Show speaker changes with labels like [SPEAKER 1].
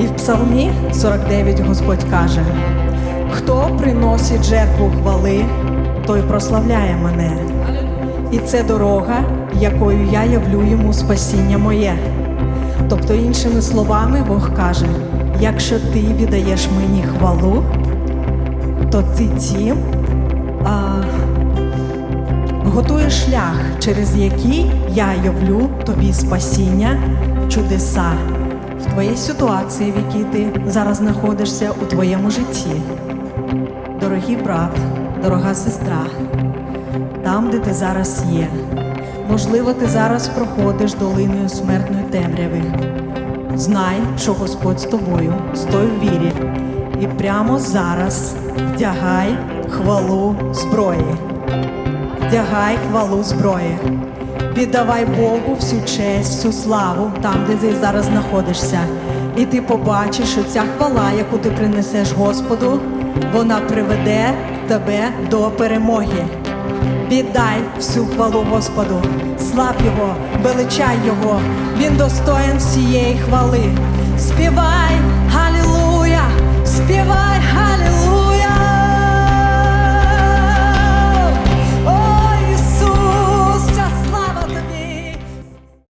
[SPEAKER 1] І в Псалмі 49 Господь каже: Хто приносить жертву хвали, той прославляє мене. І це дорога, якою я явлю йому спасіння моє. Тобто, іншими словами, Бог каже: якщо ти віддаєш мені хвалу, то ти тим а, готуєш шлях, через який я явлю тобі спасіння, чудеса в твоїй ситуації, в якій ти зараз знаходишся у твоєму житті. Дорогий брат, дорога сестра, там, де ти зараз є. Можливо, ти зараз проходиш долиною смертної темряви. Знай, що Господь з тобою, стой в вірі, і прямо зараз вдягай хвалу зброї. Вдягай хвалу зброї. Віддавай Богу всю честь, всю славу там, де ти зараз знаходишся. І ти побачиш, що ця хвала, яку ти принесеш Господу, вона приведе тебе до перемоги. Віддай всю хвалу Господу, слав Його, величай Його, Він достоїн всієї хвали. Співай,